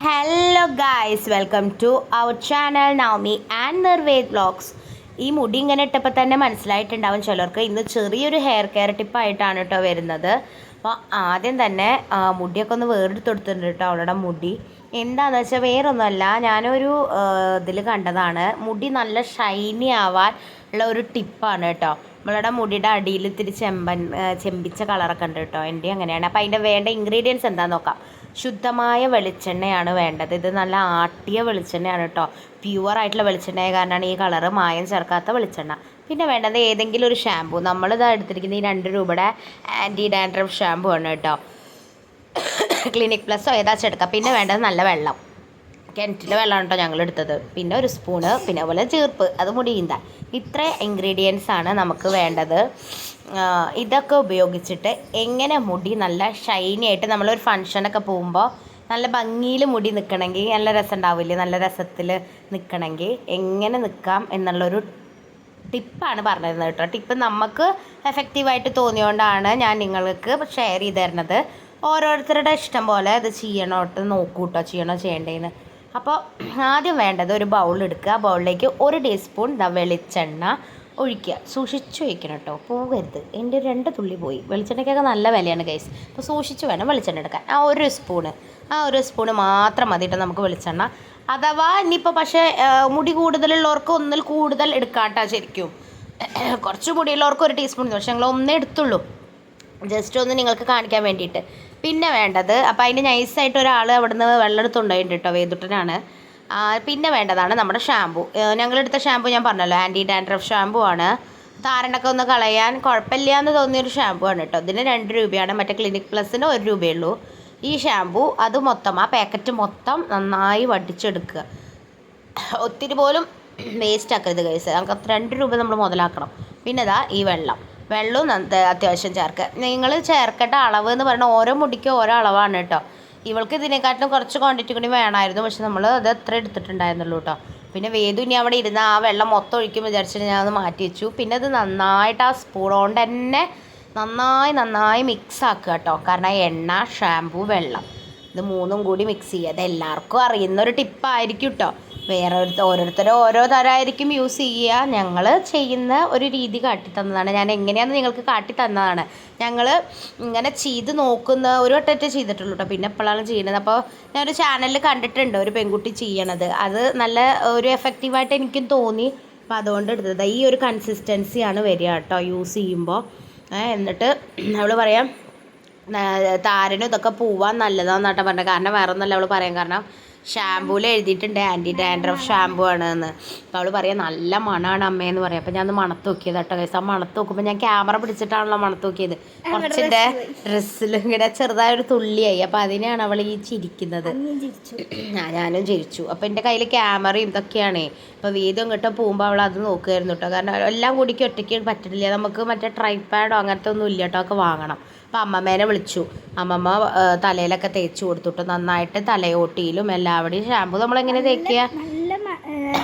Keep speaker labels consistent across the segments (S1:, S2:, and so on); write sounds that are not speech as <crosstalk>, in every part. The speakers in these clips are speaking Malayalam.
S1: Hello guys welcome to our channel Navami and Nirved vlogs ഈ മുടി ഇങ്ങനെ ഇട്ടപ്പോൾ തന്നെ മനസ്സിലായിട്ടുണ്ടാവും ചിലർക്ക്. ഇന്ന് ചെറിയൊരു ഹെയർ കെയർ ടിപ്പായിട്ടാണ് കേട്ടോ വരുന്നത്. അപ്പോൾ ആദ്യം തന്നെ മുടിയൊക്കെ ഒന്ന് വേറെടുത്തെടുത്തിട്ടുണ്ട് കേട്ടോ അവളുടെ മുടി. എന്താണെന്ന് വെച്ചാൽ വേറൊന്നുമല്ല ഞാനൊരു ഇതിൽ കണ്ടതാണ്. മുടി നല്ല ഷൈനി ആവാൻ ഉള്ള ഒരു ടിപ്പാണ് കേട്ടോ. നമ്മളുടെ മുടിയുടെ അടിയിൽ ഇത്തിരി ചെമ്പൻ ചെമ്പിച്ച കളറൊക്കെ ഉണ്ട് കേട്ടോ. എന്റെ അങ്ങനെയാണ്. അപ്പോൾ അതിന്റെ വേണ്ട ഇൻഗ്രീഡിയൻസ് എന്താണെന്ന് നോക്കാം. ശുദ്ധമായ വെളിച്ചെണ്ണയാണ് വേണ്ടത്. ഇത് നല്ല ആട്ടിയ വെളിച്ചെണ്ണയാണ് കേട്ടോ. പ്യുവർ ആയിട്ടുള്ള വെളിച്ചെണ്ണയായ കാരണമാണ് ഈ കളറ് മായം ചേർക്കാത്ത വെളിച്ചെണ്ണ. പിന്നെ വേണ്ടത് ഏതെങ്കിലും ഒരു ഷാമ്പു നമ്മളിത് എടുത്തിരിക്കുന്ന ഈ രണ്ട് രൂപയുടെ ആന്റി ഡാൻഡ്രഫ് ഷാമ്പു ആണ് കേട്ടോ. ക്ലിനിക് പ്ലസ്സോ ഏതാച്ചെടുക്കാം പിന്നെ വേണ്ടത് നല്ല വെള്ളം. കിണറ്റിലെ വെള്ളമാണ് കേട്ടോ ഞങ്ങൾ എടുത്തത്. പിന്നെ ഒരു സ്പൂണ് പിന്നെ അതുപോലെ ചീർപ്പ് അത് മുടിയുന്ന ഇത്ര ഇൻഗ്രീഡിയൻസ് ആണ് നമുക്ക് വേണ്ടത്. ഇതൊക്കെ ഉപയോഗിച്ചിട്ട് എങ്ങനെ മുടി നല്ല ഷൈനി ആയിട്ട് നമ്മളൊരു ഫങ്ഷനൊക്കെ പോകുമ്പോൾ നല്ല ഭംഗിയിൽ മുടി നിൽക്കണമെങ്കിൽ നല്ല രസം ഉണ്ടാവില്ലേ? നല്ല രസത്തിൽ നിൽക്കണമെങ്കിൽ എങ്ങനെ നിൽക്കാം എന്നുള്ളൊരു ടിപ്പാണ് പറഞ്ഞിരുന്നത് കേട്ടോ. ടിപ്പ് നമുക്ക് എഫക്റ്റീവായിട്ട് തോന്നിയോണ്ടാണ് ഞാൻ നിങ്ങൾക്ക് ഷെയർ ചെയ്ത് തരുന്നത്. ഓരോരുത്തരുടെ ഇഷ്ടം പോലെ ഇത് ചെയ്യണോട്ട് നോക്കൂട്ടോ ചെയ്യണോ ചെയ്യേണ്ടതെന്ന് അപ്പോൾ ആദ്യം വേണ്ടത് ഒരു ബൗൾ എടുക്കുക. ബൗളിലേക്ക് ഒരു ടീസ്പൂൺ ദ വെളിച്ചെണ്ണ ഒഴിക്കുക. സൂക്ഷിച്ച് ഒഴിക്കണം കേട്ടോ. പോകരുത്. എന്റെ രണ്ട് തുള്ളി പോയി. വെളിച്ചെണ്ണയ്ക്കൊക്കെ നല്ല വിലയാണ് ഗൈസ് അപ്പോൾ സൂക്ഷിച്ച് വേണം വെളിച്ചെണ്ണ എടുക്കാൻ. ആ ഒരു സ്പൂണ് ആ ഒരു സ്പൂണ് മാത്രം മതി കേട്ടോ നമുക്ക് വെളിച്ചെണ്ണ. അഥവാ ഇനിയിപ്പോൾ പക്ഷേ മുടി കൂടുതലുള്ളവർക്ക് ഒന്നിൽ കൂടുതൽ എടുക്കാട്ടാ ശരിക്കും. കുറച്ച് മുടിയുള്ളവർക്ക് ഒരു ടീസ്പൂൺ പക്ഷേ ഞങ്ങൾ ഒന്നേ എടുത്തുള്ളൂ. ജസ്റ്റ് ഒന്ന് നിങ്ങൾക്ക് കാണിക്കാൻ വേണ്ടിയിട്ട്. പിന്നെ വേണ്ടത്. അപ്പോൾ അതിന്റെ നൈസായിട്ട് ഒരാൾ അവിടുന്ന് വെള്ളം എടുത്തുണ്ടായിട്ടുണ്ട് കേട്ടോ വേദുട്ടനാണ്. പിന്നെ വേണ്ടതാണ് നമ്മുടെ ഷാമ്പു ഞങ്ങളെടുത്ത ഷാമ്പു ഞാൻ പറഞ്ഞല്ലോ ആന്റി ഡാൻഡ്രഫ് ഷാമ്പു ആണ്. താരനൊക്കെ ഒന്ന് കളയാൻ കുഴപ്പമില്ല എന്ന് തോന്നിയൊരു ഷാമ്പു ആണ് കേട്ടോ. ഇതിന് രണ്ട് രൂപയാണ് മറ്റേ ക്ലിനിക് പ്ലസിന് ഒരു രൂപയുള്ളൂ ഈ ഷാമ്പു അത് മൊത്തം ആ പാക്കറ്റ് മൊത്തം നന്നായി വടിച്ചെടുക്കുക. ഒത്തിരി പോലും വേസ്റ്റ് ആക്കരുത് കൈസ് നമുക്ക് രണ്ട് രൂപ നമ്മൾ മുതലാക്കണം. പിന്നെ ഇതാ ഈ വെള്ളം. വെള്ളവും അത്യാവശ്യം ചേർക്കുക നിങ്ങൾ ചേർക്കേണ്ട അളവ് എന്ന് പറഞ്ഞാൽ ഓരോ മുടിക്കും ഓരോ അളവാണ് കേട്ടോ ഇവൾക്ക് ഇതിനെക്കാട്ടിലും കുറച്ച് ക്വാണ്ടിറ്റി കൂടി വേണമായിരുന്നു പക്ഷെ നമ്മൾ അത് എത്ര എടുത്തിട്ടുണ്ടായിരുന്നുള്ളൂ കേട്ടോ പിന്നെ വേദു ഇനി അവിടെ ഇരുന്ന് ആ വെള്ളം മൊത്തം ഒഴിക്കും വിചാരിച്ചിട്ട് ഞാൻ മാറ്റി വെച്ചു. പിന്നെ അത് നന്നായിട്ട് ആ സ്പൂൺ കൊണ്ട് തന്നെ നന്നായി നന്നായി മിക്സ് ആക്കുക കേട്ടോ കാരണം എണ്ണ ഷാമ്പു വെള്ളം ഇത് മൂന്നും കൂടി മിക്സ് ചെയ്യുക. അത് എല്ലാവർക്കും അറിയുന്ന ഒരു ടിപ്പായിരിക്കും കേട്ടോ വേറെ ഒരു ഓരോരുത്തർ ഓരോ തരമായിരിക്കും യൂസ് ചെയ്യുക. ഞങ്ങൾ ചെയ്യുന്ന ഒരു രീതി കാട്ടി തന്നതാണ്. ഞാൻ എങ്ങനെയാണെന്ന് നിങ്ങൾക്ക് കാട്ടി തന്നതാണ്. ഞങ്ങൾ ഇങ്ങനെ ചെയ്ത് നോക്കുന്ന ഒരു വട്ടത്തെ ചെയ്തിട്ടുള്ളൂ കേട്ടോ പിന്നെ എപ്പോഴാണ് ചെയ്യുന്നത്. അപ്പോൾ ഞാനൊരു ചാനലിൽ കണ്ടിട്ടുണ്ട് ഒരു പെൺകുട്ടി ചെയ്യണത്. അത് നല്ല ഒരു എഫക്റ്റീവായിട്ട് എനിക്കും തോന്നി. അപ്പോൾ അതുകൊണ്ട് എടുത്തത്. ഈ ഒരു കൺസിസ്റ്റൻസിയാണ് വരിക കേട്ടോ യൂസ് ചെയ്യുമ്പോൾ എന്നിട്ട് അവൾ പറയാം താരനും ഇതൊക്കെ പോവാൻ നല്ലതാണെന്നാട്ടോ പറഞ്ഞത്. കാരണം വേറെ ഒന്നല്ല അവൾ പറയാൻ കാരണം. ഷാമ്പൂവിൽ എഴുതിയിട്ടുണ്ട്. ആന്റി ഡാൻഡ്രഫ് ഷാമ്പു ആണ് എന്ന് അപ്പോൾ അവൾ പറയാം നല്ല മണമാണ് അമ്മയെന്ന് പറയാം. അപ്പോൾ ഞാൻ അത് മണത്ത് നോക്കിയത് കേട്ടോ കേസ് ആ മണത്ത് നോക്കുമ്പോൾ ഞാൻ ക്യാമറ പിടിച്ചിട്ടാണല്ലോ മണത്ത് നോക്കിയത്. കുറച്ചിന്റെ ഡ്രസ്സിൽ ഇങ്ങനെ ചെറുതായൊരു തുള്ളിയായി. അപ്പോൾ അതിനെയാണ് അവൾ ഈ ചിരിക്കുന്നത്. ഞാനും ചിരിച്ചു. അപ്പോൾ എന്റെ കയ്യിൽ ക്യാമറയും ഇതൊക്കെയാണ്. അപ്പോൾ വീതം ഇങ്ങോട്ട് പോകുമ്പോൾ അവൾ അത് നോക്കുമായിരുന്നു കേട്ടോ. കാരണം എല്ലാം കൂടിക്ക് ഒറ്റയ്ക്ക് പറ്റില്ല. നമുക്ക് മറ്റേ ട്രൈപാഡോ അങ്ങനത്തെ ഒന്നും ഇല്ല കേട്ടോ. ഒക്കെ വാങ്ങണം. അപ്പോൾ അമ്മമ്മേനെ വിളിച്ചു. അമ്മമ്മ തലയിലൊക്കെ തേച്ച് കൊടുത്തിട്ട്. നന്നായിട്ട് തലയോട്ടിയിലും എല്ലാവിടെയും ഷാമ്പു നമ്മളെങ്ങനെ തേക്കുക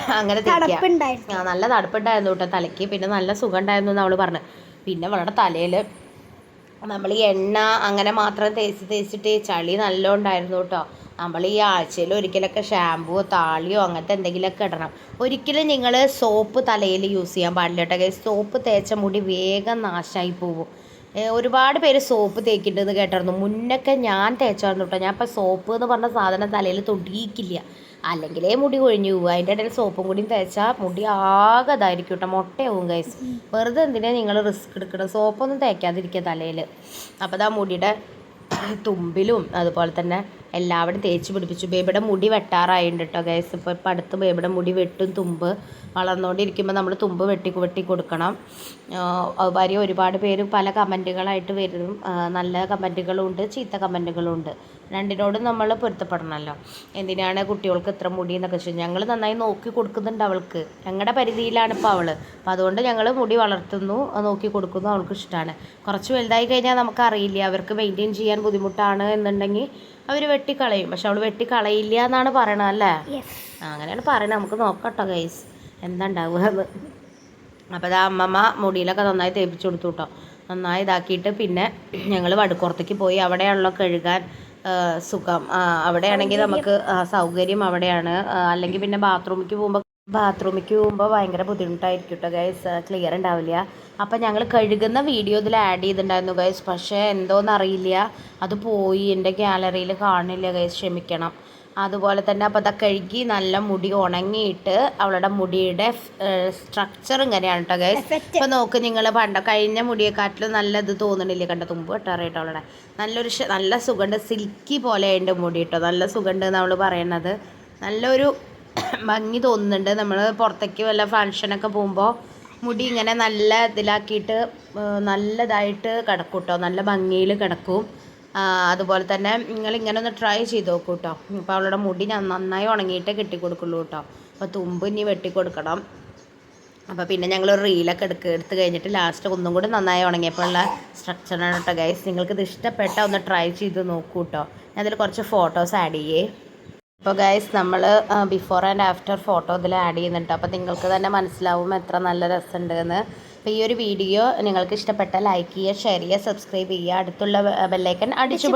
S1: <laughs> അങ്ങനെ തേക്കുക ആ നല്ല തണുപ്പുണ്ടായിരുന്നു കേട്ടോ തലയ്ക്ക്. പിന്നെ നല്ല സുഖം ഉണ്ടായിരുന്നു എന്ന് അവൾ പറഞ്ഞു. പിന്നെ അവളുടെ തലയിൽ നമ്മൾ ഈ എണ്ണ അങ്ങനെ മാത്രം തേച്ച് തേച്ചിട്ട് ചളി നല്ല ഉണ്ടായിരുന്നു കേട്ടോ. നമ്മൾ ഈ ആഴ്ചയിൽ ഒരിക്കലൊക്കെ ഷാമ്പുവോ താളിയോ അങ്ങനത്തെ എന്തെങ്കിലുമൊക്കെ ഇടണം. ഒരിക്കലും നിങ്ങൾ സോപ്പ് തലയിൽ യൂസ് ചെയ്യാൻ പാടില്ല കേട്ടോ സോപ്പ് തേച്ച മുടി വേഗം നാശമായി പോകും ഒരുപാട് പേര് സോപ്പ് തേക്കിണ്ടെന്ന് കേട്ടായിരുന്നു മുന്നൊക്കെ ഞാൻ തേച്ചായിരുന്നു കേട്ടോ ഞാൻ ഇപ്പം സോപ്പ് എന്ന് പറഞ്ഞ സാധനം തലയിൽ തൊടിയിക്കില്ല. അല്ലെങ്കിലേ മുടി കൊഴിഞ്ഞു പോകും അതിന്റെ ഇടയിൽ സോപ്പും കൂടിയും തേച്ചാൽ മുടി ആകെ ഇതായിരിക്കും കേട്ടോ മുട്ടയാവും ഗൈസ് വെറുതെ എന്തിനാണ് നിങ്ങൾ റിസ്ക് എടുക്കണം സോപ്പൊന്നും തേക്കാതിരിക്കുക തലയിൽ അപ്പോൾ അതാ മുടിയുടെ തുമ്പിലും അതുപോലെ തന്നെ എല്ലാവിടെയും തേച്ച് പിടിപ്പിച്ചു. ബേബിയുടെ മുടി വെട്ടാറായിട്ടുണ്ട് കേട്ടോ ഗൈസ് ഇപ്പോൾ ഇപ്പം അടുത്ത് ബേബിയുടെ മുടി വെട്ടും തുമ്പ് വളർന്നുകൊണ്ടിരിക്കുമ്പോൾ നമ്മൾ തുമ്പ് വെട്ടി വെട്ടി കൊടുക്കണം. വരി ഒരുപാട് പേര് പല കമന്റുകളായിട്ട് വരും. നല്ല കമന്റുകളുണ്ട് ചീത്ത കമന്റുകളും ഉണ്ട് രണ്ടിനോടും നമ്മൾ പൊരുത്തപ്പെടണമല്ലോ. എന്തിനാണ് കുട്ടികൾക്ക് ഇത്ര മുടി എന്നൊക്കെ വെച്ചാൽ ഞങ്ങൾ നന്നായി നോക്കി കൊടുക്കുന്നുണ്ട് അവൾക്ക്. ഞങ്ങളുടെ പരിധിയിലാണ് ഇപ്പോൾ അവൾ അപ്പോൾ അതുകൊണ്ട് ഞങ്ങൾ മുടി വളർത്തുന്നു നോക്കി കൊടുക്കുന്നു അവൾക്ക് ഇഷ്ടമാണ് കുറച്ച് വലുതായി കഴിഞ്ഞാൽ നമുക്കറിയില്ല അവർക്ക് മെയിന്റെയിൻ ചെയ്യാൻ ബുദ്ധിമുട്ടാണ് എന്നുണ്ടെങ്കിൽ അവർ വെട്ടിക്കളയും. പക്ഷെ അവൾ വെട്ടിക്കളയില്ല എന്നാണ് പറയണത് അല്ലേ? അങ്ങനെയാണ് പറയണത്. നമുക്ക് നോക്കട്ടോ ഗൈസ് എന്താ ഉണ്ടാവുക എന്ന്. അപ്പോൾ അത് അമ്മമ്മ മുടിയിലൊക്കെ നന്നായി തേപ്പിച്ചു കൊടുത്തു കേട്ടോ. നന്നായി ഇതാക്കിയിട്ട് പിന്നെ ഞങ്ങൾ വടുക്കുറത്തേക്ക് പോയി. അവിടെയുള്ള കഴുകാൻ സുഖം. അവിടെയാണെങ്കിൽ നമുക്ക് സൗകര്യം അവിടെയാണ്. അല്ലെങ്കിൽ പിന്നെ ബാത്റൂമിലേക്ക് പോകുമ്പോൾ ബാത്റൂമിലേക്ക് പോകുമ്പോൾ ഭയങ്കര ബുദ്ധിമുട്ടായിരിക്കും കേട്ടോ ഗൈസ് ക്ലിയർ ഉണ്ടാവില്ല. അപ്പം ഞങ്ങൾ കഴുകുന്ന വീഡിയോ ഇതിൽ ആഡ് ചെയ്തിട്ടുണ്ടായിരുന്നു ഗൈസ് പക്ഷേ എന്തോന്നറിയില്ല. അത് പോയി എന്റെ ഗ്യാലറിയിൽ കാണില്ല ഗൈസ് ക്ഷമിക്കണം. അതുപോലെ തന്നെ അപ്പോൾ അതൊക്കെ കഴുകി നല്ല മുടി ഉണങ്ങിയിട്ട് അവളുടെ മുടിയുടെ സ്ട്രക്ചർ ഇങ്ങനെയാണ് കേട്ടോ ഗൈസ് ഇപ്പോൾ നോക്ക് നിങ്ങൾ പണ്ട കഴിഞ്ഞ മുടിയെക്കാട്ടിലും നല്ല ഇത് തോന്നണില്ലേ കണ്ട? തുമ്പ് കേട്ടോ അവളുടെ. നല്ലൊരു നല്ല സുഖമുണ്ട് സിൽക്കി പോലെ ഉണ്ട് മുടി കേട്ടോ നല്ല സുഖമുണ്ട് എന്ന് അവൾ പറയണത്. നല്ലൊരു <coughs> ഭംഗി തോന്നുന്നുണ്ട്. നമ്മൾ പുറത്തേക്ക് വല്ല ഫങ്ഷനൊക്കെ പോകുമ്പോൾ മുടി ഇങ്ങനെ നല്ല ഇതിലാക്കിയിട്ട് നല്ലതായിട്ട് കിടക്കും കേട്ടോ നല്ല ഭംഗിയിൽ കിടക്കും. അതുപോലെ തന്നെ നിങ്ങൾ ഇങ്ങനെ ഒന്ന് ട്രൈ ചെയ്ത് നോക്കൂ കേട്ടോ അപ്പോൾ അവളുടെ മുടി ഞാൻ നന്നായി ഉണങ്ങിയിട്ടേ കെട്ടിക്കൊടുക്കുള്ളൂ കേട്ടോ. അപ്പോൾ തുമ്പ് ഇനി വെട്ടിക്കൊടുക്കണം. അപ്പോൾ പിന്നെ ഞങ്ങൾ ഒരു റീലൊക്കെ എടുക്ക എടുത്ത് കഴിഞ്ഞിട്ട് ലാസ്റ്റ് ഒന്നും കൂടി നന്നായി ഉണങ്ങിയപ്പോൾ ഉള്ള സ്ട്രക്ചറാണ് കേട്ടോ ഗൈസ് നിങ്ങൾക്ക് ഇത് ഇഷ്ടപ്പെട്ട ഒന്ന് ട്രൈ ചെയ്ത് നോക്കൂ കേട്ടോ. ഞാൻ അതിൽ കുറച്ച് ഫോട്ടോസ് ആഡ് ചെയ്യേ. അപ്പോൾ ഗൈസ് നമ്മൾ ബിഫോർ ആൻഡ് ആഫ്റ്റർ ഫോട്ടോ ഇതിൽ ആഡ് ചെയ്യുന്നുണ്ട്. അപ്പോൾ നിങ്ങൾക്ക് തന്നെ മനസ്സിലാവും എത്ര നല്ല രസമുണ്ട് എന്ന് അപ്പോൾ ഈ ഒരു വീഡിയോ നിങ്ങൾക്ക് ഇഷ്ടപ്പെട്ട ലൈക്ക് ചെയ്യുക ഷെയർ ചെയ്യുക സബ്സ്ക്രൈബ് ചെയ്യുക. അടുത്തുള്ള ബെല്ലൈക്കൻ അടിച്ചു